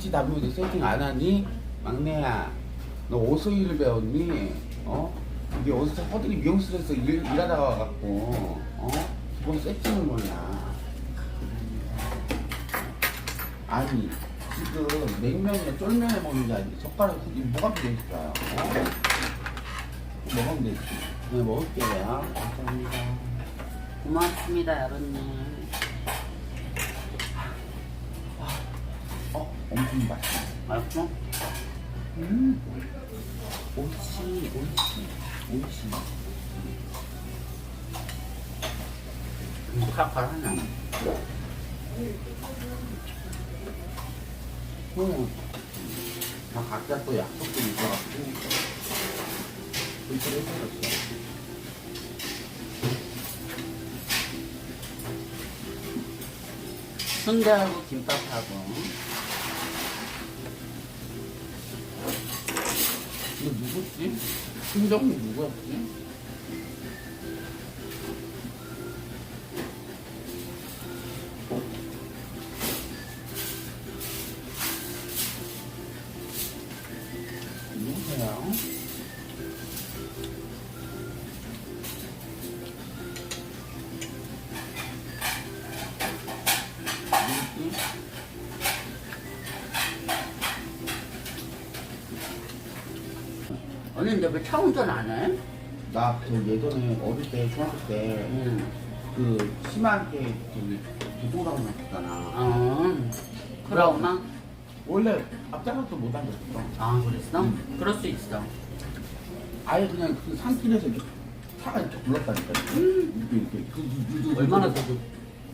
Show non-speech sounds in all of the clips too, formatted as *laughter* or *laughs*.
김치 담으면서 세팅 안 하니? 막내야, 너 어디서 일을 배웠니? 어? 이게 어디서 허들이 미용실에서 일, 일하다가 와갖고, 어? 기본 세팅을 몰라. 아니, 지금 냉면이나 쫄면에 먹는 게 아니지. 젓가락 굳이 뭐가 필요했어요? 어? 먹으면 되지. 네, 먹을게요. 감사합니다. 고맙습니다, 여러님. 어, 엄청 맛있어. 맛있어? 음, 옳지, 옳지, 옳지. 음, 칼칼하냐? 응. 나 각자 또 약속도 있어갖고. 불편을 해버렸어. 순대하고 김밥하고. 이거 누구지? 신정이 누구였지? 누구세요? 누구지? 언니 근데 왜 차 운전 안 해? 나저 예전에 어릴 때 중학교 때그 응. 심하게 저기 부도라고 났었잖아. 어. 그럼 원래 앞장서도 못 앉았어. 아 그랬어? 응. 그럴 수 있어. 아예 그냥 그 산길에서 이렇게 차가 이렇게 굴렀다니까. 이렇게 이렇게 그 유두 얼마나 더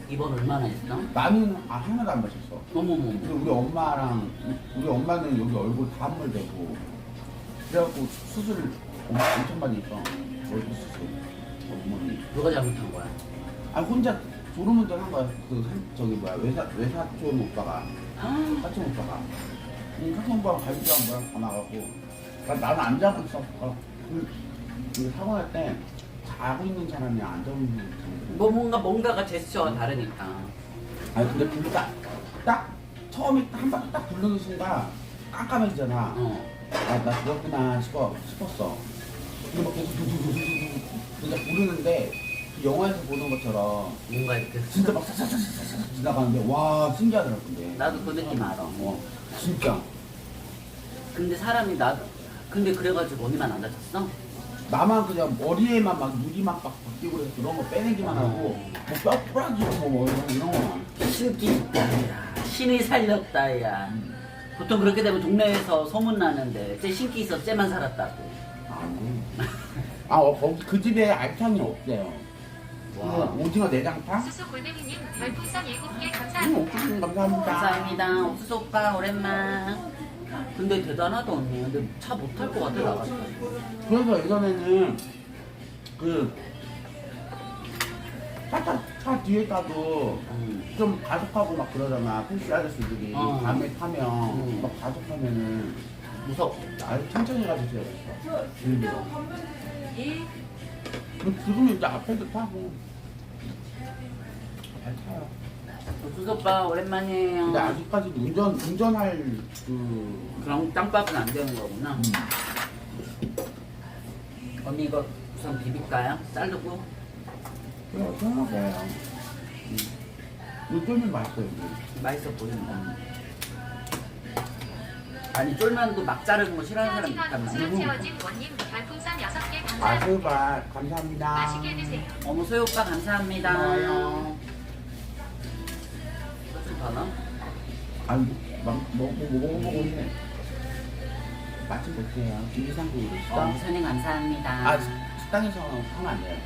이번 얼마나 했어? 나는 아 하나도 안 마셨어. 어머머머. 근데 우리 엄마랑 우리 엄마는 여기 얼굴 다 물대고 그래갖고 수술 엄- 엄청 많이 했어. 얼굴 수술. 어머니. 누가 잘못한 거야? 아 혼자 졸음운전 한 거야. 그 산- 저기 뭐야 외사 외사촌 오빠가. 아, 사촌 오빠가 응, 사촌 오빠가 갈비랑 뭐랑 다 나가고 나, 나는 안 자고 있었어 그, 그 사고 날 때 자고 있는 사람이 안 자고 있는 사람이 뭐 뭔가 뭔가가 제스처가 다르니까. 아니 근데 불딱 딱 처음에 한 바퀴 딱 부르는 순간 깜깜해지잖아 어. 아 나 죽었구나 싶어, 싶었어. 근데 막 계속 두두두두두 진짜 부르는데 그 영화에서 보는 것처럼 뭔가 이렇게 진짜 막 사사사사사 지나가는데 와 신기하더라고 근데. 나도 그 느낌 알아. 어 진짜. 근데 사람이 나 근데 그래가지고 언니만 안 다쳤어? 나만 그냥 머리에만 막 눈이 막, 막 바뀌고 그래서 그런 거 빼내기만 하고 뭐뼈 부러지고 뭐, 뭐 이런, 이런 거만. 신기 있다 야 신이 살렸다 야 보통 그렇게 되면 동네에서 소문나는데 쟤 신기 있어 쟤만 살았다고. 아니 아 어, 거기 그 집에 알탕이 없대요. 와. 그 오징어 내장탕? 수수 골뱅이님 별풍선 7개 음, 감사합니다. 옥수수 감사합니다. 감사합니다. 옥수수 오빠 오랜만. 근데 대단하다 언니. 근데 차 못 탈 것 같아 나가서. 그래서 예전에는 그 차, 차, 차 뒤에다도 음. 좀 가속하고 막 그러잖아 택시 아저씨들이 어. 밤에 타면 음. 막 가속하면은 무섭겠다 아유 천천히 가주세요 일부러. 그럼 지금 이제 앞에도 타고 잘 타요. 옥수수 오빠 오랜만이에요 근데 아직까지 운전 운전할 그 그럼 땅밥은 안 되는 거구나 음, 언니 이거 우선 비빌까요? 자르고 편하게 해요. 음. 이거 쫄면 맛있어요. 이게. 맛있어 보인다 아니 쫄면도 막 자르는 거 싫어하는 사람 헤어지던 있단 수염 말이야 채워진 원님 별풍선 6개 감사합니다. 맛있게 드세요. 어머 소희 오빠 감사합니다 고마워요. 좀 더나? 아니 뭐뭐뭐뭐 해. 맛좀 볼게요. 김상국으로 어, 식당. 선생 감사합니다 아 식- 식당에서 하면 안 돼요.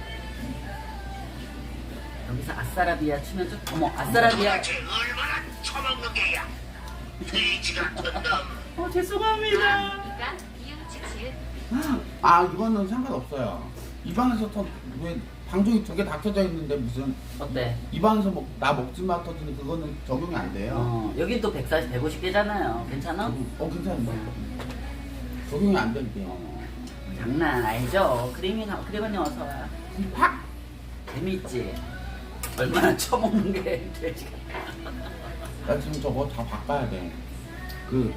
여기서 아싸라비아 치면 좀 어머 아싸라비아 도대체 얼마나 처먹는 게야? 돼지 같은 놈. 어 죄송합니다. 아 이거는 상관없어요. 이 방에서 터왜 방송이 두 개 다 켜져 있는데 무슨 어때? 이 방에서 먹, 나 먹지 마 터지는 그거는 적용이 안 돼요. 어 여긴 또 140, 150개잖아요 괜찮아? 어 괜찮은데 적용이 안 될게요. 장난 알죠? 크림이 나 크림 언니 어서 와 팍! 재밌지? 얼마나 처먹는 게 돼지가 나 지금 저거 다 바꿔야 돼. 그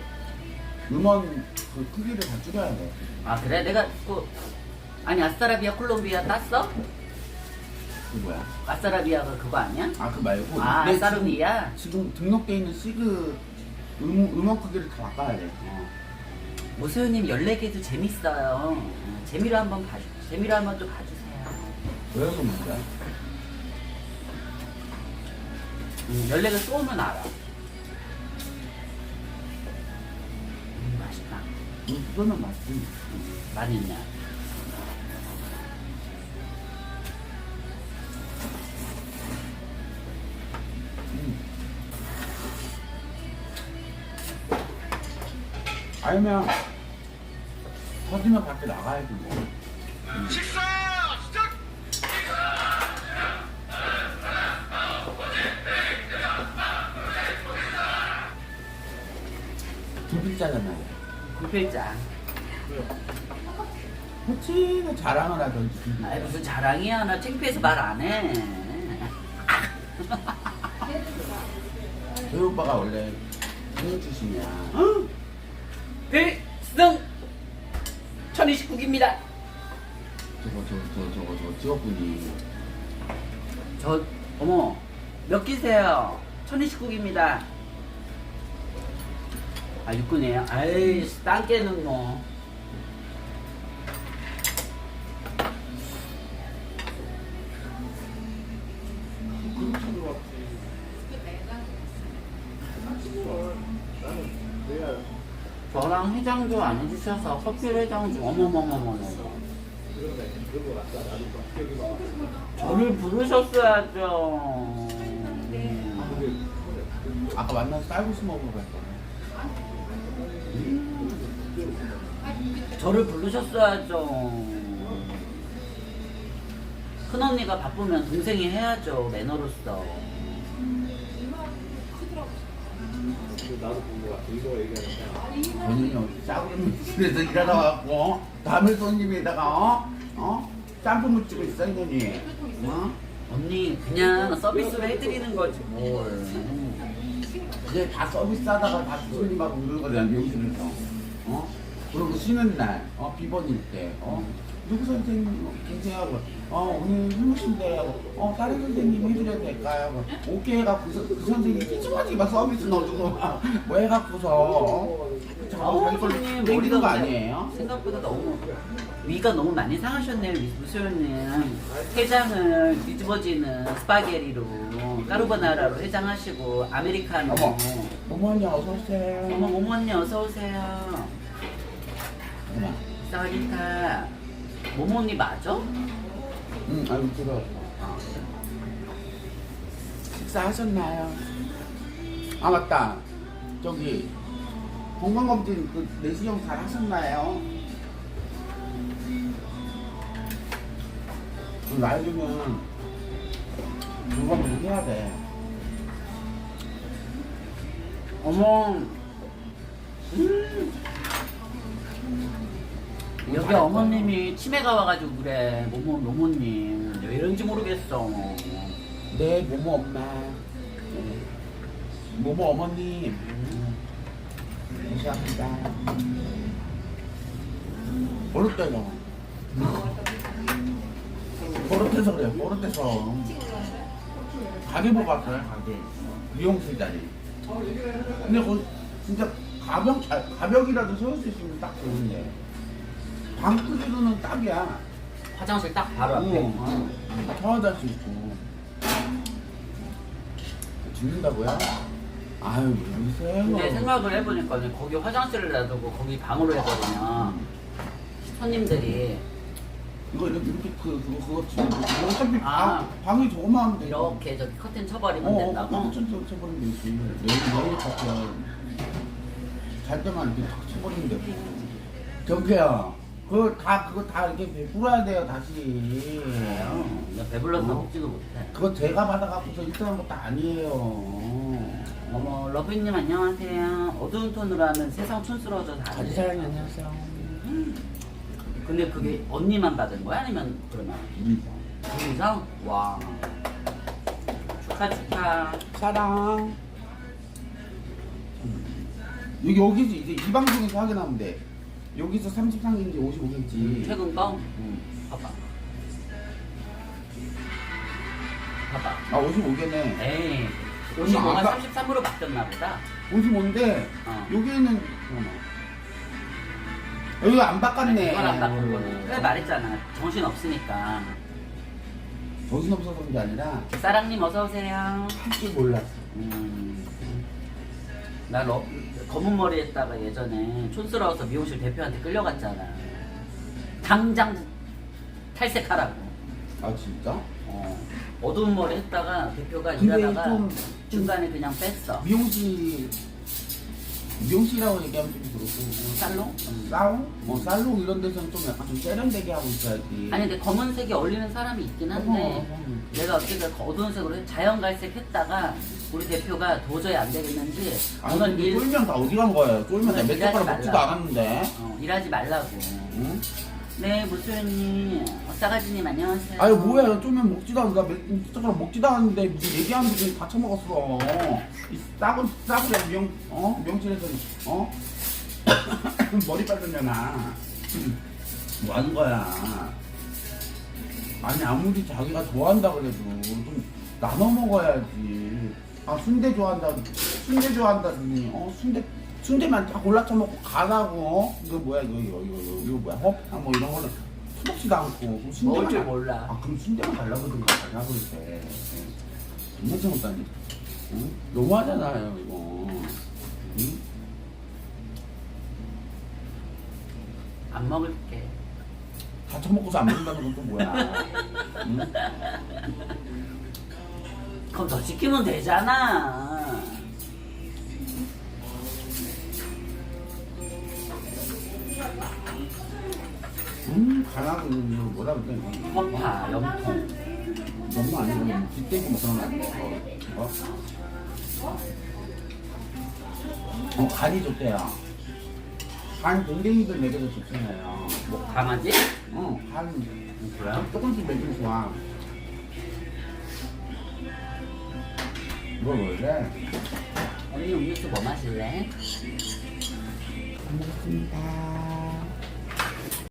음원 그 크기를 다 줄여야 돼. 아 그래? 내가 그 아니 아스타라비아 콜롬비아 땄어? 그 뭐야? 아스타라비아가 그거 아니야? 아 그 말고. 아 내 아스타르비아? 지금, 지금 등록돼 있는 시그 음, 음원 크기를 다 바꿔야 돼. 어. 모세우님 14개도 재밌어요. 어, 재미로 한번 봐주, 재미로 한번 또 봐주세요. 왜 그런 문제야? 음, 14개 쏘면 알아. 음, 맛있다. 음, 그거는 맞지. 많이 있네. 음. 아니면 터지면 밖에 나가야지 뭐. 식사 두 글자잖아요. 구필장. 그치, 그 자랑을 하던지. 아이 무슨 자랑이야. 나 창피해서 말 안 해. *laughs* 저희 오빠가 원래 중국 출신이야. 필승! 1029기입니다. 저거, 저거, 저거, 저거, 저거 직업분이. 저, 어머, 몇 기세요? 1029기입니다. 아, 육군이에요? 아이, 땅 깨는 뭐. 저랑 해장도 안 해주셔서 커피를 해장 좀 어머머머머머 저를 부르셨어야죠 아까 만나서 쌀국수 먹으러 갔잖 저를 부르셨어야죠 큰 언니가 바쁘면 동생이 해야죠 매너로서 본인이 어디 짱구리 집에서 일하다 어? 다음에 손님에다가, 어? 어? 짬뽕을 찍고 있어, 이년이. 어? 언니 그냥 서비스로 해드리는 거지 뭘 그게 다 서비스하다가 다 손님하고 그러는 거잖아, 미용실에서. 어? 그리고 쉬는 날, 어? 비번일 때, 어? 누구 선생님 계세요? 어, 오늘 휴무신데, 하고, 어, 다른 선생님 해드려도 될까요? 하고, 오케이 해갖고, 그, 선- 그 선생님 찌찌하지 막 서비스 넣어주고, 막, *laughs* 뭐 해갖고서, 어? 자기 걸로 선생님 땡기는 머리가 거 근데 아니에요? 생각보다 너무 위가 너무 많이 상하셨네요 무소연님 해장을 뒤집어지는 스파게리로 까르보나라로 해장하시고 아메리카노 어머, 어머니 어서오세요. 어머 모모언니 어서 오세요 어머. 사리타 모모 언니 맞아? 응, 아유, 들어. 식사하셨나요? 아, 맞다. 저기, 건강검진 그 내시경 잘 하셨나요? 그 나이 들면 건강검진 해야 돼. 어머 음. 여기. 어머님이 치매가 와가지고 그래 모모 모모님 왜 이런지 모르겠어 네, 모모 엄마. 네. 모모 어머님. 감사합니다. 버릇대요. 버릇해서 그래요, 버릇해서. 가게 보고 왔어요, 가게. 미용실 자리. 근데 그 진짜 가벽, 잘- 가벽이라도 세울 수 있으면 딱 좋은데. 방 크기로는 딱이야. 화장실 딱 바로 앞에 응. 샤워도 할수 있고. 죽는다고요? 아유, 모르세요. 근데 생각을 해보니까 거기 화장실을 놔두고 거기 방으로 해버리면 손님들이 이거 이렇게, 이렇게 그, 그거, 그거 치면 어차피 아. 방, 방이 조그만 하면 돼. 이렇게 저기 커튼 쳐버리면 어, 된다고? 어, 쳐, 쳐, 쳐버리면 되지. 내일, 내일 탁잘 때만 이렇게 탁 쳐버리면 되고. 경태야, 그거 다, 그거 다 이렇게 베풀어야 돼요, 다시. 어, 나 배불러서 어? 먹지도 못해 그거 제가 받아갖고서 1등한 것도 아니에요. 어머 러브님 안녕하세요 어두운 톤으로 하면 세상 촌스러워져서 안 바지 돼. 사랑이 안녕하세요. 근데 그게 언니만 받은 거야? 아니면 그러면 우리 둘이서? 와 축하 축하 사랑. 여기 여기서 이제 이 방송에서 확인하면 돼. 여기서 33인지 55인지. 최근 거? 응. 봐봐. 봐봐. 아 55개네. 에이, 음, 55가 아까- 33으로 바뀌었나 보다. 55인데 어. 여기는 잠깐만. 여기 안 바꿨네. 이걸 안 바꾼 거는. 그래 말했잖아. 정신 없으니까. 정신 없어서 그런 게 아니라 사랑님 어서 오세요. 할 줄 몰랐어. 음. 나 러, 검은 머리 했다가 예전에 촌스러워서 미용실 대표한테 끌려갔잖아. 당장 탈색하라고. 아 진짜? 어. 어두운 머리 했다가 대표가 근데 일하다가 좀- 중간에 그냥 뺐어. 미용실 미용실이라고 얘기하면 좀 그렇고 살롱? 음. 살롱? 뭐 살롱 이런 데서는 좀 약간 좀 세련되게 하고 있어야지. 아니 근데 검은색이 어울리는 사람이 있긴 한데 어허, 어허. 내가 어떻게 어두운 색으로 해- 자연 갈색 했다가 우리 대표가 도저히 안 되겠는지 아니 오늘 근데 일 쫄면 다 어디 간 거예요? 쫄면 다 오늘 몇 일하지 젓가락 먹지도. 않았는데. 어, 일하지 말라고. 응? 네 무수연님, 어, 싸가지님 안녕하세요. 아니 뭐야 쫄면 먹지도 않는다 몇 젓가락 먹지도 않았는데 무슨 얘기하는데 그냥 다 처먹었어. 이 싸고 싸고 미용 어 미용실에서 어 *coughs* 머리 빠졌냐나. 뭐 하는 거야? 아니 아무리 자기가 좋아한다 그래도 좀 나눠 먹어야지. 아 순대 좋아한다, 순대 좋아한다더니 어 순대 순대만 다 골라 쳐먹고 가라고. 어? 이거 뭐야 이거 이거 이거 이거, 이거 뭐야 허파 뭐 이런 거는 쳐먹지도 않고 그럼 먹을 줄 달- 몰라. 아 그럼 순대만 달라고 그럴 때. 정말 처먹다니. 응? 너무하잖아요 이거. 응? 안 먹을게. 다 처먹고서 안 먹는다는 건 또 뭐야? *laughs* 응? 그럼 더 시키면 되잖아. 음, 간하고 있는 거 뭐라 그래? 허파, 염통. 너무 아니고 그런 거안 돼. 어? 어? 어, 간이 좋대요. 간 동댕이들 먹여도 좋잖아요. 뭐 강아지? 어, 간 뭐야? 조금씩 먹이면 좋아. 이거 원래 언니 음료수 뭐 마실래? 잘 먹었습니다.